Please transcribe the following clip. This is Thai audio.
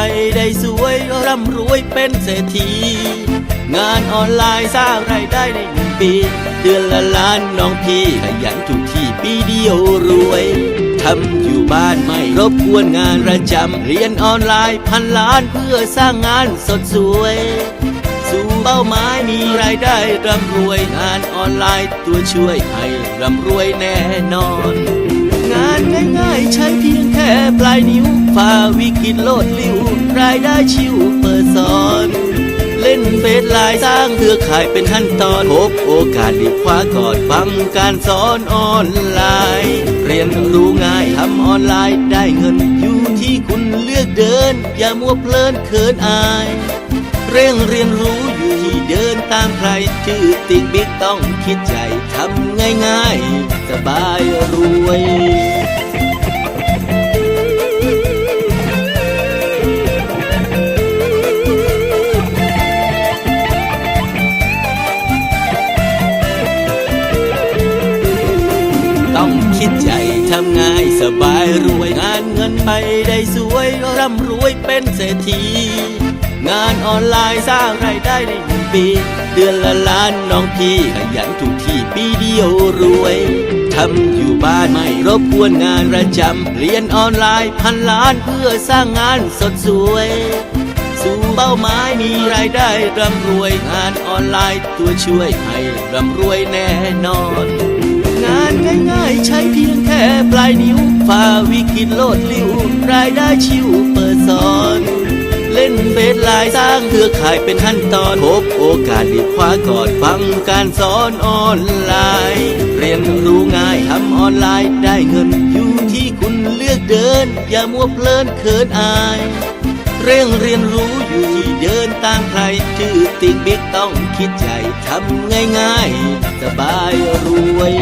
ไปได้สวยร่ำรวยเป็นเศรษฐี งานออนไลน์สร้างรายได้ในหนึ่งปี เดือนละล้านน้องพี่ขยันทุกที่ปีเดียวรวยทำอยู่บ้านไม่รบกวนงานประจำเรียนออนไลน์พันล้านเพื่อสร้างงานสดสวย สู่เป้าหมายมีรายได้ร่ำรวยงานออนไลน์ตัวช่วยให้ร่ำรวยแน่นอน งานง่ายๆใช้เพียงแค่ปลายนิ้วฝ่าวิกฤตโลดลิ้ว รายได้ชิวเปิดสอน เล่นเฟซไลน์สร้างเครือข่ายเป็นขั้นตอนพบโอกาสรีบคว้ากอนฟังการสอนออนไลน์ เรียนรู้ง่ายทำออนไลน์ได้เงินอยู่ที่คุณเลือกเดิน อย่ามัวเพลินเขินอาย เร่งเรียนรู้อยู่ที่เดินตามใครชื่อติ๊กบิ๊กต้องคิดใจทำง่ายๆ สบายรู้ ใจทำง่ายสบายรวยงานเงินไปได้สวยร่ำรวยเป็นเศรษฐี งานออนไลน์สร้างรายได้ในหนึ่งปี เดือนละล้านน้องพี่ขยันทุกที่ปีเดียวรวยทำอยู่บ้านไม่รบกวนงานประจำเรียนออนไลน์พันล้านเพื่อสร้างงานสดสวยสู่เป้าหมายมีรายได้ร่ำรวยงานออนไลน์ตัวช่วยให้ร่ำรวยแน่นอน งานง่ายๆ ใช้เพียงแค่ปลายนิ้วฝ่าวิกฤตโลดลิ้วรายได้ชิวเปิดสอน เล่นเฟซไลน์สร้างเครือข่ายเป็นขั้นตอนพบโอกาสรีบคว้ากอนฟังการสอนออนไลน์ เรียนรู้ง่ายทำออนไลน์ได้เงินอยู่ที่คุณเลือกเดิน อย่ามัวเพลินเขินอายเร่งเรียนรู้อยู่ที่เดินตามใครชื่อติ๊กบิ๊กต้องคิดใจทำง่ายๆ สบายรวย